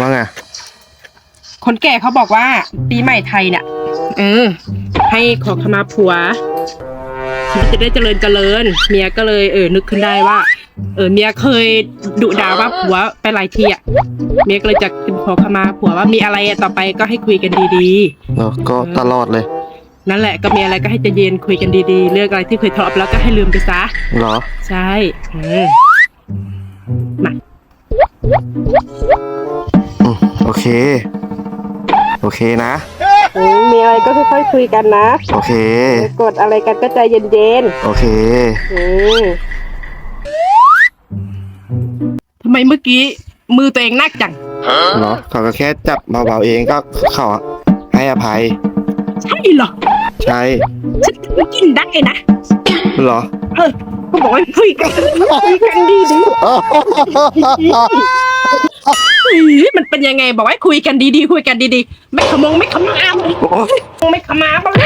ว่าไง คนแก่เขาบอกว่า ปีใหม่ไทยเนี่ยเออ ให้ขอขมาผัวชีวิตจะได้เจริญเจริญ เมียก็เลยเออนึกขึ้นได้ว่า เออเมียเคยดุด่าว่าผัวไปหลายทีอะเมียก็เลยจะขอขมาผัวว่ามีอะไรอะต่อไปก็ให้คุยกันดีเนอะก็ตลอดเลยๆ นั่นแหละก็มีอะไรก็ให้ใจเย็นคุยกันดีๆ เรื่องอะไรที่เคยทะเลาะไปแล้วก็ให้ลืมไปซะ เหรอ ใช่เออมาอืม โอเคโอเคนะมีอะไรก็ค่อยๆคุยกันนะโอเคกดอะไรกันก็ใจเย็นโอเค ๆอืมทำไมเมื่อกี้มือตัวเองนักจัง เหรอเขาก็แค่จับเบาๆเองก็เขาให้อภัย ใช่เหรอ ใช่ฉันไม่กินได้นะ เหรอ เออเขาบอกว่าคุยกันคุยกันดีดีมัน เป็นยังไง บอกว่าคุยกันดีๆ คุยกันดีๆ ไม่ขโมงไม่ขมาโอ๊ยไม่ขมาบ้างลูก